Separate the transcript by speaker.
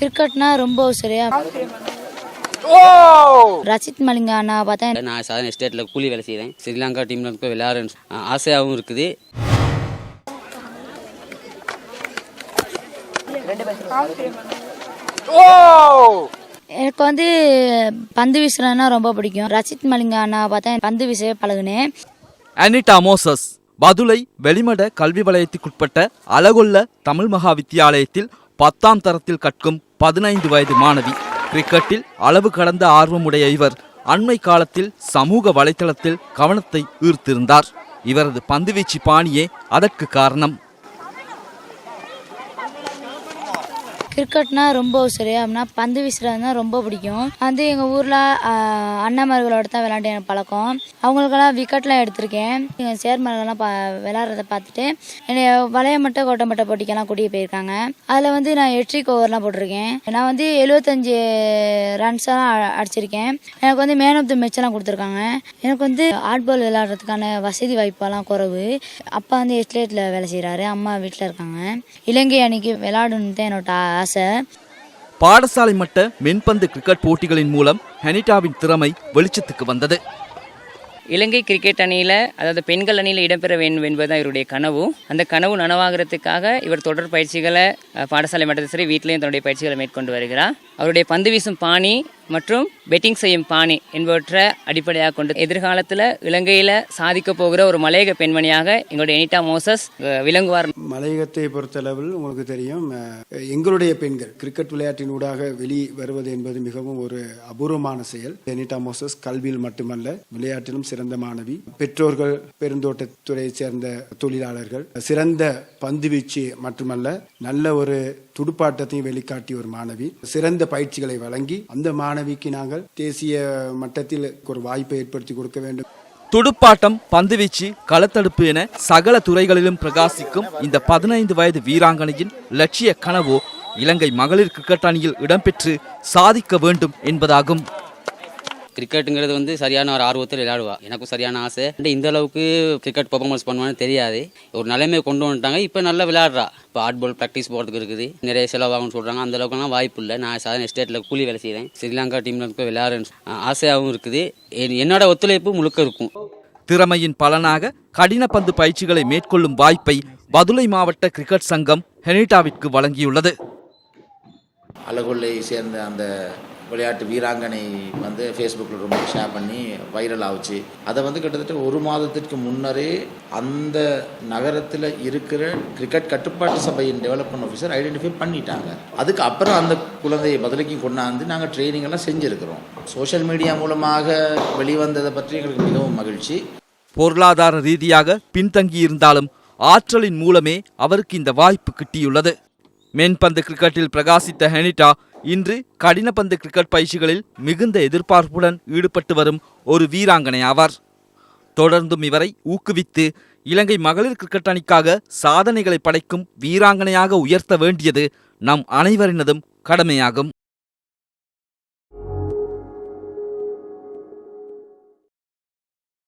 Speaker 1: கிரிக்கெட்னா ரொம்ப சரியா ரசித் மலிங்கா அண்ணா பார்த்தா
Speaker 2: நான் சாதாரண எஸ்டேட்டில் கூலி வேலை செய்கிறேன் ஸ்ரீலங்கா டீமில் போய் விளையாடுறேன்னு ஆசையாகவும் இருக்குது.
Speaker 1: எனக்கு வந்து பந்து வீசுறதுனா ரொம்ப பிடிக்கும். ரசித் மலிங்கா அண்ணா பார்த்தா பந்து வீசவே பழகுனேன்.
Speaker 3: அனிட்டா மோசஸ் பதுளை வெளிமட கல்வி வலயத்துக்குட்பட்ட அலகொல்ல தமிழ் மகா வித்தியாலயத்தில் பத்தாம் தரத்தில் கற்கும் பதினைந்து வயது மாணவி. கிரிக்கெட்டில் அளவு கடந்த ஆர்வமுடைய இவர் அண்மை காலத்தில் சமூக வலைதளத்தில் கவனத்தை ஈர்த்திருந்தார். இவரது பந்துவீச்சு பாணியே அதற்கு காரணம்.
Speaker 1: கிரிக்கெட்னா ரொம்ப உசுறு அப்படின்னா பந்து வீசுறதுனா ரொம்ப பிடிக்கும். வந்து எங்கள் ஊரில் அண்ணாமார்களோட தான் விளையாண்டு எனக்கு பழக்கம். அவங்களுக்கெல்லாம் விக்கெட்லாம் எடுத்திருக்கேன். எங்கள் சேர்மர்கள்லாம் பா விளையாடுறத பார்த்துட்டு என்னை கோட்டை மட்டை போட்டிக்கெல்லாம் கூட்டிகிட்டு போயிருக்காங்க. அதில் வந்து நான் எட்ரிக் ஓவர்லாம் போட்டிருக்கேன். நான் வந்து எழுபத்தஞ்சு ரன்ஸ் எல்லாம் அ- அடிச்சிருக்கேன். எனக்கு வந்து மேன் ஆஃப் த மேட்ச்லாம் கொடுத்துருக்காங்க. எனக்கு வந்து ஆட்பால் விளையாடுறதுக்கான வசதி வாய்ப்பெல்லாம் குறைவு. அப்பா வந்து எஸ்டேட்டில் வேலை செய்கிறாரு அம்மா வீட்டில் இருக்காங்க. இலங்கை அணிக்கு விளையாடணுன்னு தான் என்னோட ஆசை
Speaker 3: பாடசாலை மட்ட மென்பந்து கிரிக்கெட் போட்டிகளின் மூலம் ஹெனிட்டாவின் திறமை வெளிச்சத்துக்கு வந்தது.
Speaker 4: இலங்கை கிரிக்கெட் அணியில் அதாவது பெண்கள் அணியில் இடம்பெற வேண்டும் என்பதுதான் இவருடைய கனவு. அந்த கனவு நனவாகிறதுக்காக இவர் தொடர் பயிற்சிகளை பாடசாலை மட்டத்தில் சரி வீட்டிலையும் தன்னுடைய பயிற்சிகளை மேற்கொண்டு வருகிறார். அவருடைய பந்து வீசும் பாணி மற்றும் பெட்டிங் செய்யும் பாணி என்பவற்றை அடிப்படையாக கொண்டு எதிர்காலத்தில் இலங்கையில் சாதிக்க போகிற ஒரு மலையக பெண்மணியாக எங்களுடைய எனிட்டா மோசஸ் விளங்குவார்.
Speaker 5: மலையகத்தை பொறுத்தளவில் உங்களுக்கு தெரியும் எங்களுடைய பெண்கள் கிரிக்கெட் விளையாட்டின் ஊடாக வெளி வருவது என்பது மிகவும் ஒரு அபூர்வமான செயல். எனிட்டா மோசஸ் கல்வியில் மட்டுமல்ல விளையாட்டிலும் சிறந்த மாணவி. பெற்றோர்கள் பெருந்தோட்டத்துறையைச் சேர்ந்த தொழிலாளர்கள் சிறந்த பந்துவீச்சு மட்டுமல்ல நல்ல ஒரு துடுப்பாட்டத்தையும் வெளிக்காட்டிய ஒரு மாணவி. சிறந்த பயிற்சிகளை வழங்கி அந்த மாணவிக்கு நாங்கள் தேசிய மட்டத்தில் ஒரு வாய்ப்பை ஏற்படுத்தி கொடுக்க வேண்டும்.
Speaker 3: துடுப்பாட்டம் பந்துவீச்சு களத்தடுப்பு என சகல துறைகளிலும் பிரகாசிக்கும் இந்த பதினைந்து வயது வீராங்கனையின் லட்சிய கனவோ இலங்கை மகளிர் கிரிக்கெட் அணியில் இடம்பெற்று சாதிக்க வேண்டும் என்பதாகும்.
Speaker 2: கிரிக்கெட்டுங்கிறது வந்து சரியான ஒரு ஆர்வத்தில் விளையாடுவா. எனக்கும் சரியான ஆசை. இந்த அளவுக்கு கிரிக்கெட் பர்ஃபார்மன்ஸ் பண்ணுவான்னு தெரியாது. ஒரு நிலைமையை கொண்டு வந்துட்டாங்க. இப்போ நல்லா விளையாடுறா. இப்போ பால் ப்ராக்டிஸ் போகிறதுக்கு இருக்குது. நிறைய செலவாகும்னு சொல்கிறாங்க அந்த அளவுக்குலாம் வாய்ப்பு இல்லை. நான் சாதாரண எஸ்டேட்டில் கூலி வேலை செய்கிறேன் ஸ்ரீலங்கா டீமில் போய் விளையாடுறேன்னு ஆசையாகவும் இருக்குது. என்- என்னோட ஒத்துழைப்பு முழுக்க இருக்கும்.
Speaker 3: திறமையின் பலனாக கடின பந்து பயிற்சிகளை மேற்கொள்ளும் வாய்ப்பை பதுளை மாவட்ட கிரிக்கெட் சங்கம் ஹெனிட்டாவிற்கு வழங்கியுள்ளது.
Speaker 6: அலகொல்லை சேர்ந்த அந்த விளையாட்டு வீராங்கனை வந்து ஃபேஸ்புக்கில் ரொம்ப ஷேர் பண்ணி வைரல் ஆகுச்சு அதை வந்து கிட்டத்தட்ட ஒரு மாதத்திற்கு முன்னரே அந்த நகரத்தில் இருக்கிற கிரிக்கெட் கட்டுப்பாட்டு சபையின் டெவலப்மெண்ட் ஆஃபீஸர் ஐடென்டிஃபை பண்ணிட்டாங்க. அதுக்கு அப்புறம் அந்த குழந்தையை பதிலைக்கும் கொண்டாந்து நாங்கள் ட்ரைனிங் எல்லாம் செஞ்சுருக்கிறோம். சோஷியல் மீடியா மூலமாக வெளிவந்ததை பற்றி எங்களுக்கு மிகவும் மகிழ்ச்சி.
Speaker 3: பொருளாதார ரீதியாக பின்தங்கியிருந்தாலும் ஆற்றலின் மூலமே அவருக்கு இந்த வாய்ப்பு கிட்டியுள்ளது. மென்பந்து கிரிக்கெட்டில் பிரகாசித்த ஹெனிட்டா இன்று கடினப்பந்து கிரிக்கெட் பயிற்சிகளில் மிகுந்த எதிர்பார்ப்புடன் ஈடுபட்டு வரும் ஒரு வீராங்கனை ஆவார். தொடர்ந்தும் இவரை ஊக்குவித்து இலங்கை மகளிர் கிரிக்கெட் அணிக்காக சாதனைகளை படைக்கும் வீராங்கனையாக உயர்த்த வேண்டியது நம் அனைவரினதும் கடமையாகும்.